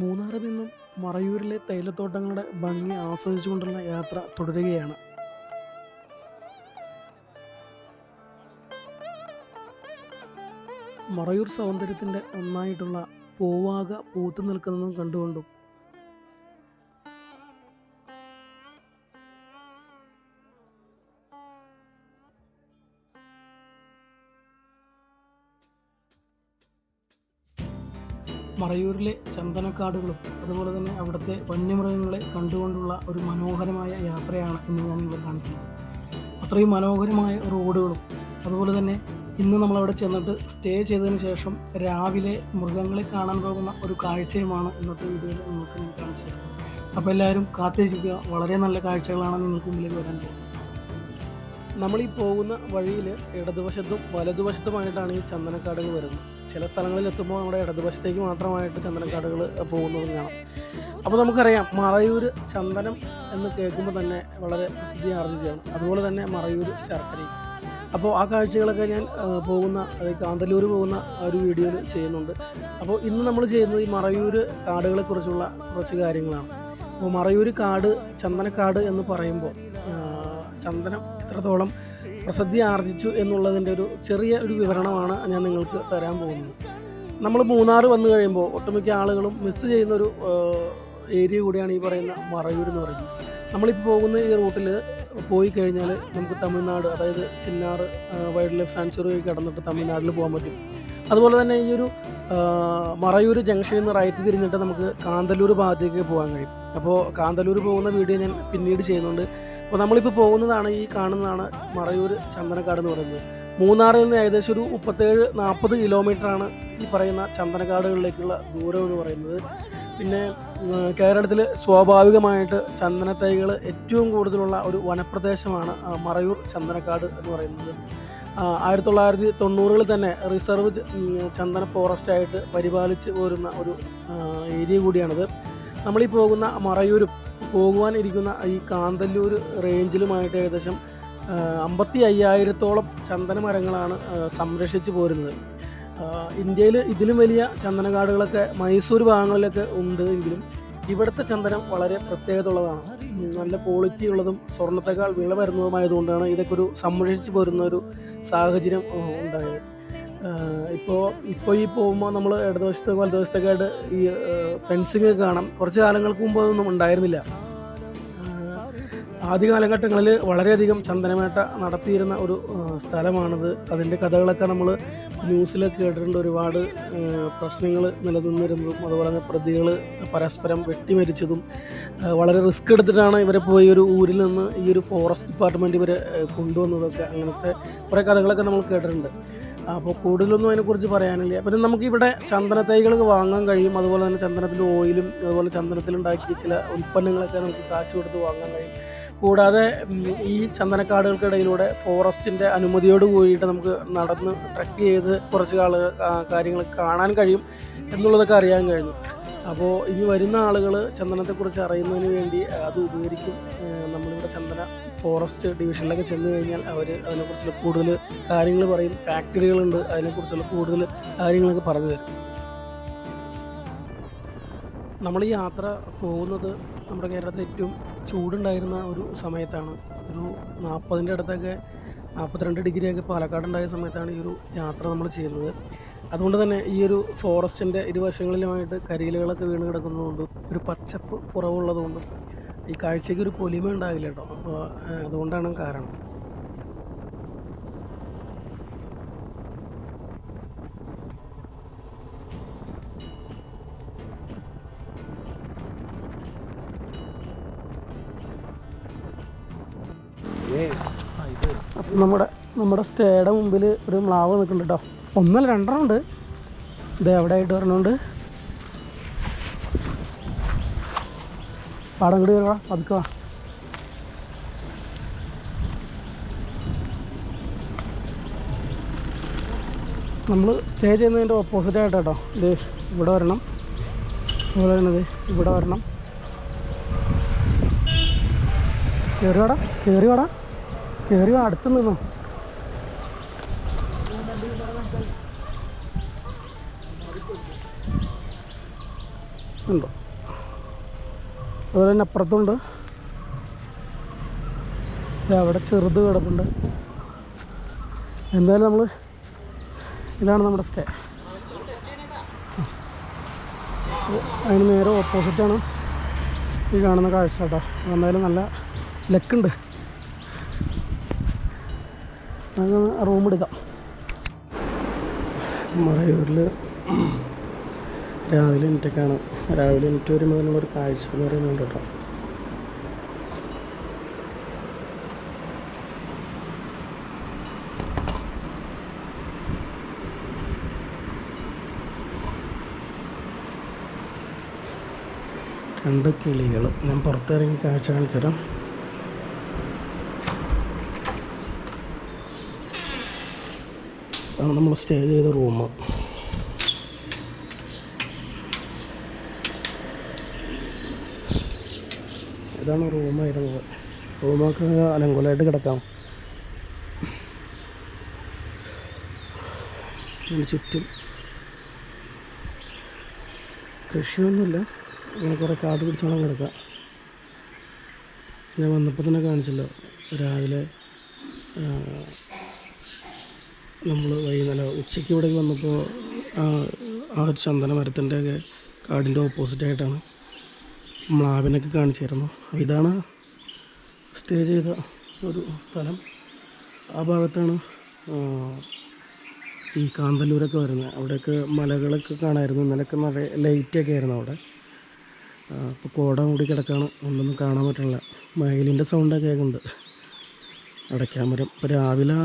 മൂന്നാറിൽ നിന്നും മറയൂരിലെ തേയിലത്തോട്ടങ്ങളുടെ ഭംഗി ആസ്വദിച്ചുകൊണ്ടുള്ള യാത്ര തുടരുകയാണ്. മറയൂർ സൗന്ദര്യത്തിന്റെ ഒന്നായിട്ടുള്ള പൂവാക പൂത്തു നിൽക്കുന്നതും കണ്ടുകൊണ്ടും മറയൂരിലെ ചന്ദനക്കാടുകളും അതുപോലെ തന്നെ അവിടുത്തെ വന്യമൃഗങ്ങളെ കണ്ടുകൊണ്ടുള്ള ഒരു മനോഹരമായ യാത്രയാണ് ഇന്ന് ഞാൻ നിങ്ങളെ കാണിക്കുന്നത്. അത്രയും മനോഹരമായ റോഡുകളും അതുപോലെ തന്നെ ഇന്ന് നമ്മളവിടെ ചെന്നിട്ട് സ്റ്റേ ചെയ്തതിന് ശേഷം രാവിലെ മൃഗങ്ങളെ കാണാൻ പോകുന്ന ഒരു കാഴ്ചയുമാണ് ഇന്നത്തെ വീഡിയോയിൽ നിങ്ങൾക്ക് ഞാൻ കാണിച്ചു തരുന്നത്. അപ്പോൾ എല്ലാവരും കാത്തിരിക്കുക. വളരെ നല്ല കാഴ്ചകളാണ് നിങ്ങൾക്ക് മുമ്പിലേക്ക് വരാൻ പോകുന്നത്. നമ്മൾ ഈ പോകുന്ന വഴിയിൽ ഇടതുവശത്തും വലതുവശത്തുമായിട്ടാണ് ഈ ചന്ദനക്കാടുകൾ വരുന്നത്. ചില സ്ഥലങ്ങളിൽ എത്തുമ്പോൾ നമ്മുടെ ഇടതുവശത്തേക്ക് മാത്രമായിട്ട് ചന്ദനക്കാടുകൾ പോകുന്നത് കാണാം. അപ്പോൾ നമുക്കറിയാം മറയൂർ ചന്ദനം എന്ന് കേൾക്കുമ്പോൾ തന്നെ വളരെ പ്രസിദ്ധി ആർജിച്ചാണ് അതുപോലെ തന്നെ മറയൂർ ശർക്കരയും. അപ്പോൾ ആ കാഴ്ചകളൊക്കെ ഞാൻ പോകുന്ന കാന്തല്ലൂർ പോകുന്ന ഒരു വീഡിയോയിൽ ചെയ്യുന്നുണ്ട്. അപ്പോൾ ഇന്ന് നമ്മൾ ചെയ്യുന്നത് ഈ മറയൂർ കാടുകളെക്കുറിച്ചുള്ള കുറച്ച് കാര്യങ്ങളാണ്. അപ്പോൾ മറയൂർ കാട് ചന്ദനക്കാട് എന്ന് പറയുമ്പോൾ ചന്ദനം എത്രത്തോളം പ്രസിദ്ധി ആർജിച്ചു എന്നുള്ളതിന്റെ ഒരു ചെറിയ ഒരു വിവരണമാണ് ഞാൻ നിങ്ങൾക്ക് തരാൻ പോകുന്നത്. നമ്മൾ മൂന്നാർ വന്നു കഴിയുമ്പോൾ ഒട്ടുമിക്ക ആളുകളും മിസ് ചെയ്യുന്നൊരു ഏരിയ കൂടിയാണ് ഈ പറയുന്ന മറയൂർ എന്ന് പറയുന്നത്. നമ്മളിപ്പോൾ പോകുന്ന ഈ റൂട്ടിൽ പോയി കഴിഞ്ഞാൽ നമുക്ക് തമിഴ്നാട് അതായത് ചിന്നാർ വൈൽഡ് ലൈഫ് സാങ്ച്വറി കടന്നിട്ട് തമിഴ്നാട്ടിൽ പോകാൻ പറ്റും. അതുപോലെ തന്നെ ഈ ഒരു മറയൂർ ജംഗ്ഷനിൽ നിന്ന് റൈറ്റ് തിരിഞ്ഞിട്ട് നമുക്ക് കാന്തല്ലൂർ ഭാഗത്തേക്ക് പോകാൻ കഴിയും. അപ്പോൾ കാന്തല്ലൂർ പോകുന്ന വീഡിയോ ഞാൻ പിന്നീട് ചെയ്യുന്നുണ്ട്. അപ്പോൾ നമ്മളിപ്പോൾ പോകുന്നതാണ് ഈ കാണുന്നതാണ് മറയൂർ ചന്ദനക്കാട് എന്ന് പറയുന്നത്. മൂന്നാറിൽ നിന്ന് ഏകദേശം ഒരു മുപ്പത്തേഴ് നാൽപ്പത് കിലോമീറ്ററാണ് ഈ പറയുന്ന ചന്ദനക്കാടുകളിലേക്കുള്ള ദൂരം എന്ന് പറയുന്നത്. പിന്നെ കേരളത്തിൽ സ്വാഭാവികമായിട്ട് ചന്ദനത്തൈകൾ ഏറ്റവും കൂടുതലുള്ള ഒരു വനപ്രദേശമാണ് മറയൂർ ചന്ദനക്കാട് എന്ന് പറയുന്നത്. ആയിരത്തി തൊള്ളായിരത്തി തൊണ്ണൂറുകളിൽ തന്നെ റിസർവ് ചന്ദന ഫോറസ്റ്റായിട്ട് പരിപാലിച്ച് പോരുന്ന ഒരു ഏരിയ കൂടിയാണിത്. നമ്മളീ പോകുന്ന മറയൂരും പോകുവാനിരിക്കുന്ന ഈ കാന്തല്ലൂർ റേഞ്ചിലുമായിട്ട് ഏകദേശം അമ്പത്തി അയ്യായിരത്തോളം ചന്ദന മരങ്ങളാണ് സംരക്ഷിച്ചു പോരുന്നത്. ഇന്ത്യയിൽ ഇതിലും വലിയ ചന്ദനക്കാടുകളൊക്കെ മൈസൂർ ഭാഗങ്ങളിലൊക്കെ ഉണ്ട് എങ്കിലും ഇവിടുത്തെ ചന്ദനം വളരെ പ്രത്യേകത ഉള്ളതാണ് നല്ല ക്വാളിറ്റി ഉള്ളതും സ്വർണത്തെക്കാൾ വിള വരുന്നതുമായതുകൊണ്ടാണ് ഇതൊക്കെ ഒരു സംരക്ഷിച്ചു പോരുന്ന ഒരു സാഹചര്യം ഉണ്ടായത്. ഇപ്പോൾ ഇപ്പോൾ ഈ പോകുമ്പോൾ നമ്മൾ ഇടതുവശത്ത് വലതുവശത്തൊക്കെ ആയിട്ട് ഈ ഫെൻസിങ് കാണാം. കുറച്ച് കാലങ്ങൾക്ക് മുമ്പ് അതൊന്നും ഉണ്ടായിരുന്നില്ല. ആദ്യ കാലഘട്ടങ്ങളിൽ വളരെയധികം ചന്ദനമേട്ട നടത്തിയിരുന്ന ഒരു സ്ഥലമാണിത്. അതിന്റെ കഥകളൊക്കെ നമ്മൾ ന്യൂസിലൊക്കെ കേട്ടിട്ടുണ്ട്. ഒരുപാട് പ്രശ്നങ്ങൾ നിലനിന്നിരുന്നതും അതുപോലെ തന്നെ പ്രതികൾ പരസ്പരം വെട്ടിമരിച്ചതും വളരെ റിസ്ക് എടുത്തിട്ടാണ് ഇവരെ പോയി ഒരു ഊരിൽ നിന്ന് ഈ ഒരു ഫോറസ്റ്റ് ഡിപ്പാർട്ട്മെന്റ് ഇവരെ കൊണ്ടുവന്നതൊക്കെ അങ്ങനത്തെ കുറേ കഥകളൊക്കെ നമ്മൾ കേട്ടിട്ടുണ്ട്. അപ്പോൾ കൂടുതലൊന്നും അതിനെക്കുറിച്ച് പറയാനില്ല. പിന്നെ നമുക്കിവിടെ ചന്ദന തൈകൾ വാങ്ങാൻ കഴിയും. അതുപോലെ തന്നെ ചന്ദനത്തിന്റെ ഓയിലും അതുപോലെ ചന്ദനത്തിലുണ്ടാക്കിയ ചില ഉൽപ്പന്നങ്ങളൊക്കെ നമുക്ക് കാശ് കൊടുത്ത് വാങ്ങാൻ കഴിയും. കൂടാതെ ഈ ചന്ദനക്കാടുകൾക്കിടയിലൂടെ ഫോറസ്റ്റിന്റെ അനുമതിയോട് കൂടിയിട്ട് നമുക്ക് നടന്ന് ട്രക്ക് ചെയ്ത് കുറച്ച് ആൾ കാര്യങ്ങൾ കാണാൻ കഴിയും എന്നുള്ളതൊക്കെ അറിയാൻ കഴിഞ്ഞു. അപ്പോൾ ഇനി വരുന്ന ആളുകൾ ചന്ദനത്തെക്കുറിച്ച് അറിയുന്നതിന് വേണ്ടി അത് ഉപകരിക്കും. നമ്മളിവിടെ ചന്ദന ഫോറസ്റ്റ് ഡിവിഷനിലൊക്കെ ചെന്ന് കഴിഞ്ഞാൽ അവർ അതിനെക്കുറിച്ചുള്ള കൂടുതൽ കാര്യങ്ങൾ പറയും. ഫാക്ടറികളുണ്ട് അതിനെക്കുറിച്ചുള്ള കൂടുതൽ കാര്യങ്ങളൊക്കെ പറഞ്ഞു തരും. നമ്മൾ ഈ യാത്ര പോകുന്നത് നമ്മുടെ കേരളത്തിൽ ഏറ്റവും ചൂടുണ്ടായിരുന്ന ഒരു സമയത്താണ്. ഒരു നാൽപ്പതിന്റെ അടുത്തൊക്കെ നാൽപ്പത്തിരണ്ട് ഡിഗ്രിയൊക്കെ പാലക്കാട് ഉണ്ടായ സമയത്താണ് ഈ ഒരു യാത്ര നമ്മൾ ചെയ്യുന്നത്. അതുകൊണ്ട് തന്നെ ഈ ഒരു ഫോറസ്റ്റിന്റെ ഇരുവശങ്ങളിലുമായിട്ട് കരിയിലുകളൊക്കെ വീണ് കിടക്കുന്നതുകൊണ്ടും ഒരു പച്ചപ്പ് കുറവുള്ളതുകൊണ്ടും ഈ കാഴ്ചയ്ക്ക് ഒരു പൊലിമ ഉണ്ടാകില്ല കേട്ടോ. അപ്പോൾ അതുകൊണ്ടാണ് കാരണം. അപ്പം നമ്മുടെ നമ്മുടെ സ്റ്റേയുടെ മുമ്പിൽ ഒരു മ്ലാവ് നിൽക്കുന്നുണ്ട് കേട്ടോ. ഒന്നല്ല രണ്ടെണ്ണം ഉണ്ട്. ഇത് എവിടെ ആയിട്ട് പറഞ്ഞുകൊണ്ട് പാടം കൂടി വരുവാ പതുക്കുക നമ്മൾ സ്റ്റേ ചെയ്യുന്നതിന്റെ ഓപ്പോസിറ്റ് ആയിട്ട് കേട്ടോ ഇത് ഇവിടെ വരണം. അതുപോലെ തന്നെ ഇവിടെ വരണം. കയറി വാടാ കയറി വാടാ കയറി അടുത്ത് നിന്നോ ഉണ്ടോ? അതുപോലെ തന്നെ അപ്പുറത്തുണ്ട്. അവിടെ ചെറുത് കിടപ്പുണ്ട്. എന്തായാലും നമ്മൾ ഇതാണ് നമ്മുടെ സ്റ്റേ അതിന് നേരെ ഓപ്പോസിറ്റാണ് ഈ കാണുന്ന കാഴ്ച കേട്ടോ. എന്തായാലും നല്ല ലക്കുണ്ട്. നമുക്ക് റൂം എടുക്കാം. മറയൂരിൽ രാവിലെ എനിറ്റൊക്കെയാണ് രാവിലെ എനിക്ക് വരുമ്പോൾ തന്നെ ഒരു കാഴ്ച എന്ന് പറയുന്നുണ്ട് കേട്ടോ. രണ്ട് കിളികൾ ഞാൻ പുറത്തിറങ്ങി കാഴ്ച കാണിച്ചുതരാം നമ്മൾ സ്റ്റേ ചെയ്ത റൂം. ഇതാണ് റൂമായിരുന്നത് റൂമൊക്കെ അലങ്കോലമായിട്ട് കിടക്കാം. ഇതിന് ചുറ്റും കൃഷിയൊന്നുമില്ല. ഇങ്ങനെ കുറേ കാട് പിടിച്ചോളം കിടക്കാം. ഞാൻ വന്നപ്പോൾ തന്നെ കാണിച്ചല്ലോ. രാവിലെ നമ്മൾ വൈകുന്നേരം ഉച്ചയ്ക്ക് ഇവിടേക്ക് വന്നപ്പോൾ ആ ആ ഒരു ചന്ദന മരത്തിന്റെയൊക്കെ കാടിന്റെ ഓപ്പോസിറ്റായിട്ടാണ് മ്ലാവിനൊക്കെ കാണിച്ചിരുന്നു. ഇതാണ് സ്റ്റേ ചെയ്ത ഒരു സ്ഥലം. ആ ഭാഗത്താണ് ഈ കാന്തല്ലൂരൊക്കെ വരുന്നത്. അവിടെയൊക്കെ മലകളൊക്കെ കാണായിരുന്നു. ഇന്നലെയൊക്കെ നല്ല ലൈറ്റൊക്കെ ആയിരുന്നു അവിടെ. അപ്പോൾ കോട മൂടി കിടക്കാണ്. ഒന്നൊന്നും കാണാൻ പറ്റില്ല മയിലിന്റെ സൗണ്ടൊക്കെ കേൾക്കുന്നുണ്ട്. അടയ്ക്കാൻ വരും ഇപ്പോൾ രാവിലെ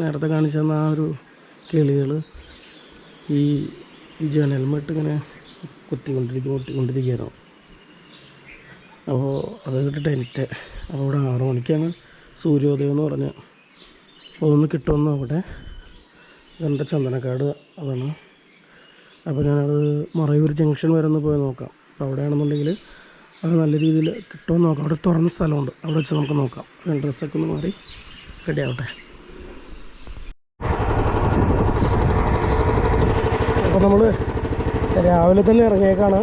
നേരത്തെ കാണിച്ചു തന്ന ആ ഒരു കിളികൾ ഈ ഈ ഇങ്ങനെ കുത്തിക്കൊണ്ടിരിക്കും കൊട്ടിക്കൊണ്ടിരിക്കുകയായിരുന്നു അപ്പോൾ അത് കിട്ടിട്ട് എനിക്ക് അപ്പോൾ ഇവിടെ ആറു മണിക്കാണ് സൂര്യോദയം എന്ന് പറഞ്ഞ്. അപ്പോൾ ഒന്ന് കിട്ടുമെന്ന് അവിടെ ഇതെന്റെ ചന്ദനക്കാട് അതാണ്. അപ്പോൾ ഞാനത് മറയൂർ ജംഗ്ഷൻ വരെ ഒന്ന് പോയി നോക്കാം. അപ്പോൾ അവിടെയാണെന്നുണ്ടെങ്കിൽ അത് നല്ല രീതിയിൽ കിട്ടുമെന്ന് നോക്കാം. അവിടെ തുറന്ന സ്ഥലമുണ്ട്. അവിടെ വെച്ച് നമുക്ക് നോക്കാം. ഡ്രസ്സൊക്കെ ഒന്ന് മാറി റെഡി ആവട്ടെ. അപ്പോൾ നമ്മൾ രാവിലെ തന്നെ ഇറങ്ങിയേക്കാണ്.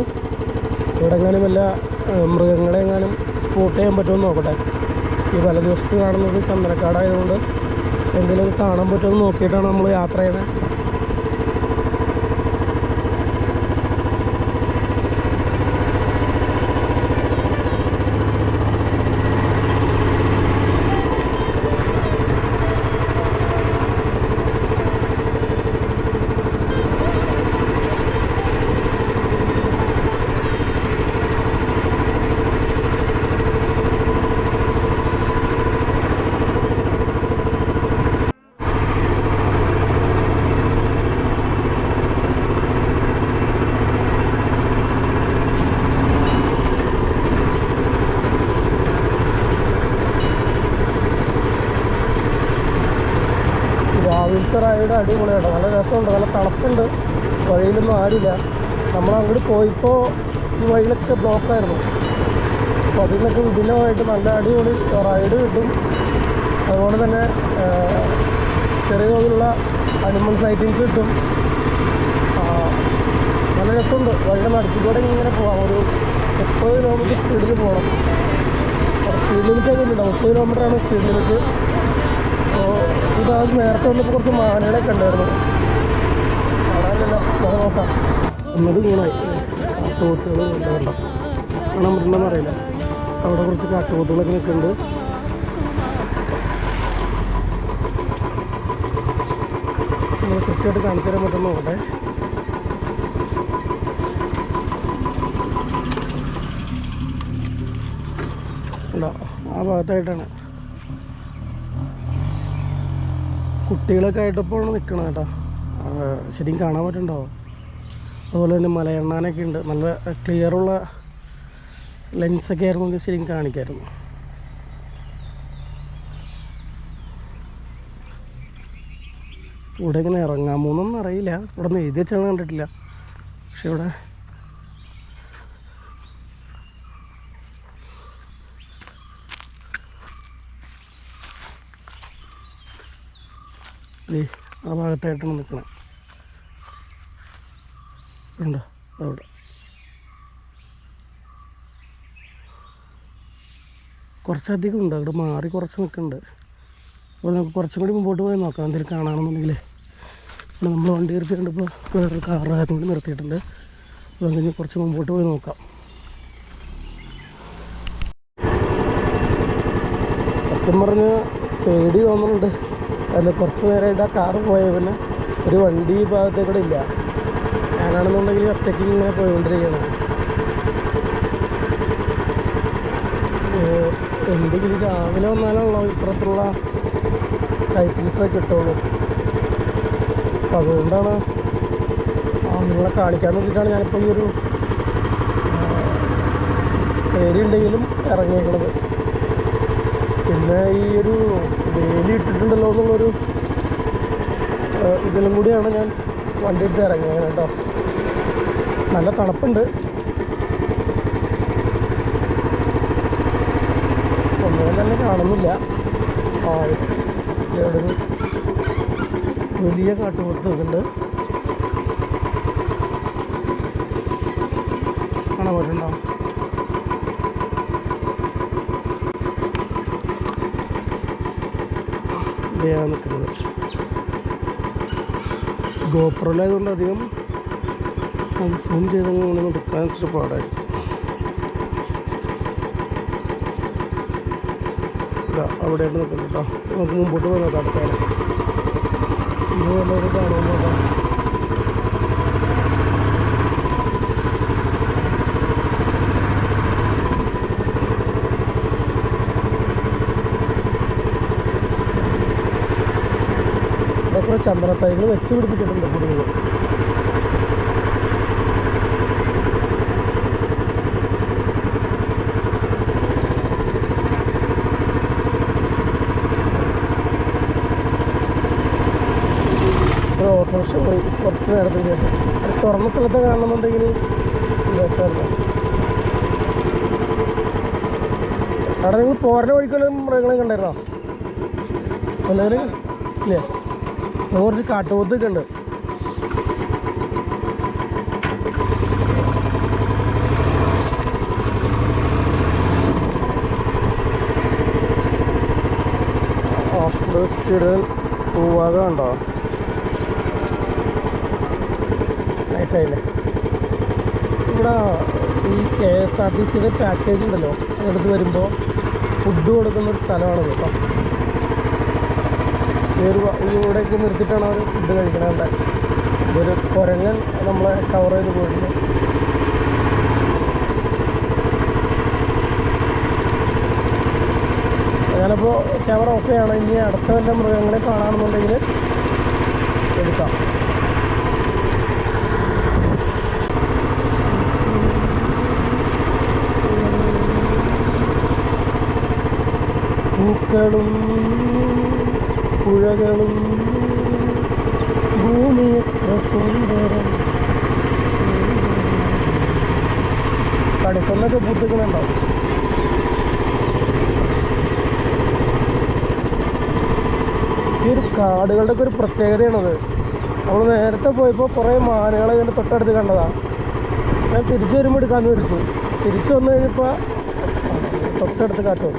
ഇവിടെ വല്ല മൃഗങ്ങളെ എങ്ങാനും സ്പോട്ട് ചെയ്യാൻ പറ്റുമെന്ന് നോക്കട്ടെ. ഈ പല ദിവസത്ത് കാണുന്നത് ചന്ദ്രക്കാടായതുകൊണ്ട് എന്തെങ്കിലും കാണാൻ പറ്റുമെന്ന് നോക്കിയിട്ടാണ് നമ്മൾ യാത്ര ചെയ്യുന്നത്. റൈഡ് അടിപൊളിയാണ് നല്ല രസമുണ്ട് നല്ല തണുപ്പുണ്ട്. വഴിയിലൊന്നും ആരില്ല. നമ്മൾ അങ്ങോട്ട് പോയിപ്പോൾ ഈ വഴിയിലൊക്കെ ബ്ലോക്കായിരുന്നു അപ്പോൾ അതിൽ നിന്നൊക്കെ വിഭിന്നമായിട്ട് നല്ല അടിപൊളി റൈഡ് കിട്ടും. അതുപോലെ തന്നെ ചെറിയ തോതിലുള്ള അനിമൽ സൈറ്റിങ്സ് കിട്ടും. നല്ല രസമുണ്ട്. വഴിയുടെ നടുക്കിലൂടെ ഇങ്ങനെ പോകാം ഒരു മുപ്പത് കിലോമീറ്റർ സ്പീഡിൽ പോകണം സ്പീഡ് ലിമിറ്റ് ഒക്കെ ഉണ്ട് മുപ്പത് കിലോമീറ്ററാണ് സ്പീഡ് ലിമിറ്റ്. അത് നേരത്തെ വന്നപ്പോൾ കുറച്ച് മാനകളെ കണ്ടായിരുന്നു നമുക്ക് അറിയില്ല. അവിടെ കുറച്ച് കാട്ടുപോത്തുകളൊക്കെ നിൽക്കുന്നുണ്ട്. കൃത്യമായിട്ട് കാണിച്ചു തരാൻ പറ്റുന്ന നോക്കട്ടെ. ആ ഭാഗത്തായിട്ടാണ്. കുട്ടികളൊക്കെ ആയിട്ടപ്പോൾ നിൽക്കണം കേട്ടോ. ശരിക്കും കാണാൻ പറ്റുന്നുണ്ടോ? അതുപോലെ തന്നെ മലയെണ്ണാനൊക്കെ ഉണ്ട്. നല്ല ക്ലിയറുള്ള ലെൻസൊക്കെ ആയിരുന്നെങ്കിൽ ശരിക്കും കാണിക്കായിരുന്നു. ഇവിടെ ഇങ്ങനെ ഇറങ്ങാമോന്നൊന്നും അറിയില്ല. ഇവിടെ നിന്ന് എഴുതി വെച്ചാണ് കണ്ടിട്ടില്ല. പക്ഷെ ഇവിടെ ആ ഭാഗത്തായിട്ടാണ് നിൽക്കണത് ഉണ്ടോ അവിടെ. കുറച്ചധികം ഉണ്ട്. അവിടെ മാറി കുറച്ച് നിൽക്കുന്നുണ്ട് അപ്പോൾ നമുക്ക് കുറച്ചും കൂടി മുമ്പോട്ട് പോയി നോക്കാം. എന്തെങ്കിലും കാണാണെന്നുണ്ടെങ്കിലേ. പിന്നെ നമ്മൾ വണ്ടി നിർത്തിയിട്ടുണ്ട്. ഇപ്പോൾ വേറൊരു കാറുകാരും കൂടി നിർത്തിയിട്ടുണ്ട്. അപ്പോൾ എന്തെങ്കിലും കുറച്ച് മുമ്പോട്ട് പോയി നോക്കാം. സത്യം പറഞ്ഞാൽ പേടി തോന്നുന്നുണ്ട് അതിൽ കുറച്ച് നേരമായിട്ട് ആ കാറ് പോയ പിന്നെ ഒരു വണ്ടി ഈ ഭാഗത്തേക്കൂടെ ഇല്ല. ഞാനാണെന്നുണ്ടെങ്കിൽ ഒറ്റയ്ക്ക് ഇങ്ങനെ പോയിക്കൊണ്ടിരിക്കുകയാണ്. എന്തെങ്കിലും രാവിലെ വന്നാലുള്ള ഇപ്പുറത്തുള്ള സൈക്കിൾസൊക്കെ കിട്ടുള്ളൂ. അപ്പം അതുകൊണ്ടാണ് നിങ്ങളെ കാണിക്കാൻ വേണ്ടിയിട്ടാണ് ഞാനിപ്പോൾ ഈ ഒരു പേടിയുണ്ടെങ്കിലും ഇറങ്ങിയേക്കണത്. പിന്നെ ഈ ഒരു വേലി ഇട്ടിട്ടുണ്ടല്ലോ എന്നുള്ളൊരു ഇതിലും കൂടിയാണ് ഞാൻ വണ്ടി എടുത്ത് ഇറങ്ങിയത് കേട്ടോ. നല്ല തണുപ്പുണ്ട്. ഒന്നും തന്നെ കാണുന്നില്ല. ഒരു വലിയ കാട്ടുപുറത്ത് കൊടുത്തുണ്ട് കാണാൻ പറ്റുന്നുണ്ടോ? ഇവിടെയാണ് നിൽക്കുന്നത്. ഗോപ്രോയിലായതുകൊണ്ട് അധികം അത് സൂം ചെയ്തങ്ങ് എടുക്കാൻ ഇച്ചിരി പാടായിരിക്കും. അവിടെയാണ് അവിടെയായിട്ട് നിൽക്കുന്നു കേട്ടോ. നമുക്ക് മുമ്പോട്ട് പോകുന്നത് അടുത്താണ് ഇത് നല്ലൊരു കാണുമ്പോൾ നോക്കാം തൈകൾ വെച്ച് പിടിപ്പിച്ചിട്ടുണ്ട് കൂടുതൽ ഓട്ടോറിക്ഷ പോയി കുറച്ച് നേരത്തേക്ക് തുറന്ന സ്ഥലത്ത് കാണണമെന്നുണ്ടെങ്കിൽ രസമല്ല അവിടെ നിങ്ങൾ പോരുന്ന വഴിക്കുള്ള മൃഗങ്ങളെ കണ്ടായിരുന്നോ അല്ലെങ്കിൽ ഇല്ലേ? കുറച്ച് കാട്ടുപോത്തൊക്കെ ഉണ്ട്? ഓഫ് കണ്ടോ നൈസായില്ലേ ഇവിടെ ഈ കെ എസ് ആർ ടി സിയുടെ പാക്കേജ് ഉണ്ടല്ലോ. അതിനടുത്ത് വരുമ്പോൾ ഫുഡ് കൊടുക്കുന്ന ഒരു സ്ഥലമാണ് കേട്ടോ. ഈ ഒരു ഇവിടേക്ക് നിർത്തിയിട്ടാണ് അവർ ഫുഡ് കഴിക്കണത് ഇതൊരു കുരങ്ങൻ നമ്മളെ കവർ ചെയ്ത് പോയിട്ടുണ്ട്. ഞാനിപ്പോൾ ക്യാമറ ഓഫ് ചെയ്യാണ്. ഇനി അടുത്ത വല്ല മൃഗങ്ങളെ കാണാമെന്നുണ്ടെങ്കിൽ എടുക്കാം. പൂക്കളും കാടുകളുടെ ഒക്കെ ഒരു പ്രത്യേകതയാണത്. നമ്മൾ നേരത്തെ പോയപ്പോൾ കുറേ മാനുകളെ ഇതിന്റെ തൊട്ടടുത്ത് കണ്ടതാണ് ഞാൻ തിരിച്ചു വരുമ്പോൾ എടുക്കാമെന്ന് വിളിച്ചു തിരിച്ചു വന്നു കഴിഞ്ഞപ്പോൾ തൊട്ടടുത്ത് കാട്ടു.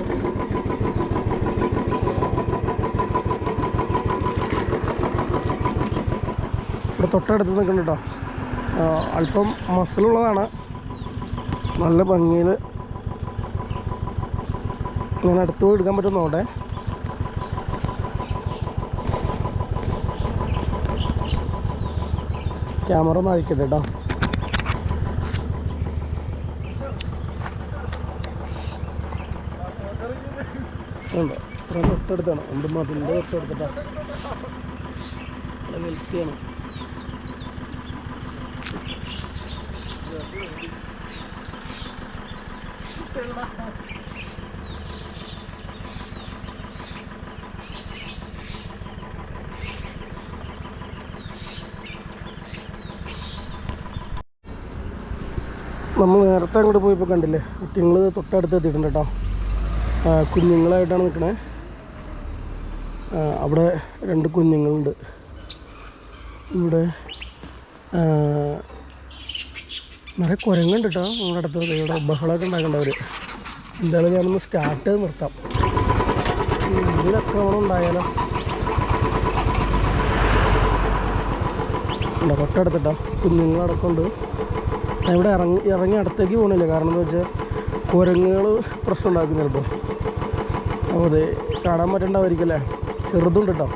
ഇവിടെ തൊട്ടടുത്ത് നിൽക്കുന്നുണ്ട് കേട്ടോ അല്പം മസിലുള്ളതാണ് നല്ല ഭംഗിയിൽ ഞാൻ അടുത്ത് പോയി എടുക്കാൻ പറ്റും ക്യാമറ ഒന്ന് അഴിക്കട്ടെ കേട്ടോ തൊട്ടടുത്താണ്. ഉണ്ട് മതിലിന്റെ ഇവിടെ ഹെൽത്തിയാണ് നമ്മൾ നേരത്തെ അങ്ങോട്ട് പോയപ്പോൾ കണ്ടില്ലേ? കുട്ടിങ്ങൾ തൊട്ടടുത്ത് എത്തിയിട്ടുണ്ട് കേട്ടോ. കുഞ്ഞുങ്ങളായിട്ടാണ് നിൽക്കണേ അവിടെ രണ്ട് കുഞ്ഞുങ്ങളുണ്ട്. ഇവിടെ നിറയെ കുരങ്ങുണ്ട് കേട്ടോ നമ്മുടെ അടുത്ത്. ഇവിടെ ബഹളമൊക്കെ ഉണ്ടാക്കേണ്ടവർ എന്തായാലും ഞാനൊന്ന് സ്റ്റാർട്ട് ചെയ്ത് നിർത്താം. ഇതിലൊക്കെ ഉണ്ടായാലോ? ഉണ്ടോ? തൊട്ടടുത്തിട്ടോ കുഞ്ഞുങ്ങളടക്കമുണ്ട് ഇവിടെ ഇറങ്ങി ഇറങ്ങി അടുത്തേക്ക് പോകണില്ല കാരണം എന്താ വെച്ചാൽ കുരങ്ങുകൾ പ്രശ്നം ഉണ്ടാക്കും ചിലപ്പോൾ അപ്പോൾ അത് കാണാൻ പറ്റണ്ടാവായിരിക്കല്ലേ ചെറുതുണ്ട് കേട്ടോ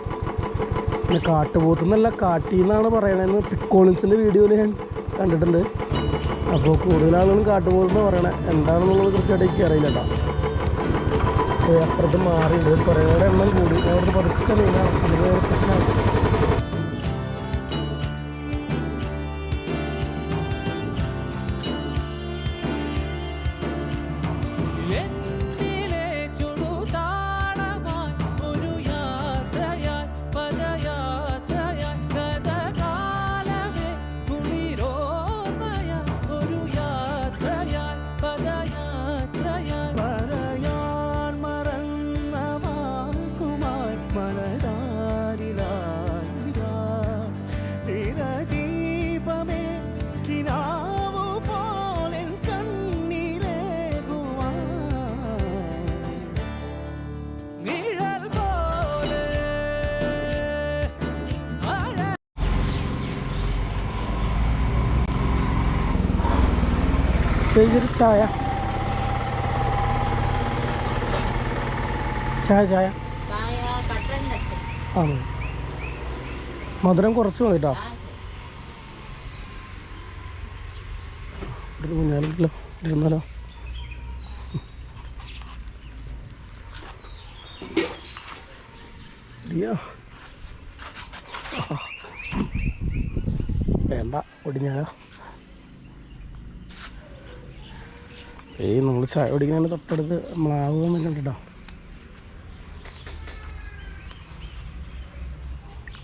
പിന്നെ കാട്ടുപോത്തുന്നല്ല കാട്ടിന്നാണ് പറയണതെന്ന് പിക്കോളിൻസിന്റെ വീഡിയോയിൽ ഞാൻ കണ്ടിട്ടുണ്ട്. അപ്പോൾ കൂടുതൽ ആളുകളും എന്ന് പറയണേ. എന്താണെന്നുള്ളത് കൃത്യമായിട്ട് എനിക്ക് അറിയില്ല കേട്ടോ അപ്പുറത്ത് മാറിയിട്ടുണ്ട്. കുറേ എണ്ണം കൂടി. അവിടുത്തെ പതുക്കെ നീങ്ങാണ് പ്രശ്നമാണ് ശരി ചായ. ചായ ചായ. ആ. മധുരം കുറച്ച് മതി കേട്ടോ ഒരു ഇരുന്നാലോ. വേണ്ട ഒടിഞ്ഞാലോ? ഏയ് നമ്മൾ ചായ കുടിക്കുന്നതിന് തൊട്ടടുത്ത് എന്നൊക്കെ ഉണ്ട് കേട്ടോ.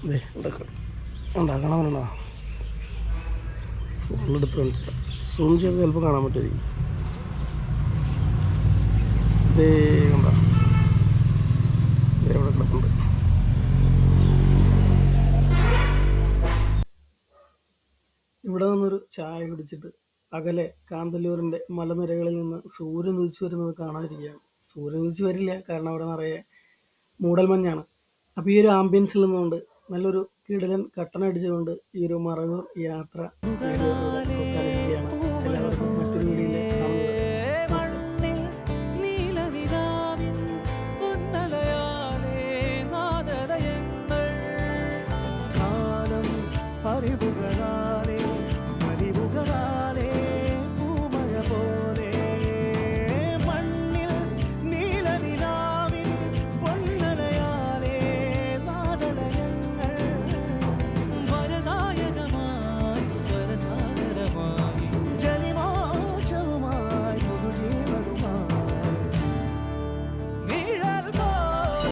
ദേ ഇവിടെ ഫോണിലെടുത്ത് കാണിച്ചില്ല സൂം ചെയ്ത് ചിലപ്പോൾ കാണാൻ പറ്റുമായിരിക്കും. ഇതേ കണ്ടോ? ദേ ഇവിടെ ഇവിടെ നിന്നൊരു ചായ കുടിച്ചിട്ട് അകലെ കാന്തല്ലൂരിന്റെ മലനിരകളിൽ നിന്ന് സൂര്യൻ ഉദിച്ചു വരുന്നത് കാണാതിരിക്കുകയാണ് സൂര്യൻ ഉദിച്ചു വരില്ല കാരണം അവിടെ നിറയെ മൂടൽമഞ്ഞാണ് അപ്പോൾ ഈ ഒരു ആംബിയൻസിൽ നിന്നുകൊണ്ട് നല്ലൊരു കിടലൻ കട്ടനടിച്ചുകൊണ്ട് ഈ ഒരു മറയൂർ യാത്ര അവസാനിക്കുകയാണ് എല്ലാവർക്കും മറ്റൊരു വീഡിയോയിൽ കാണുന്നത് നമസ്കാരം.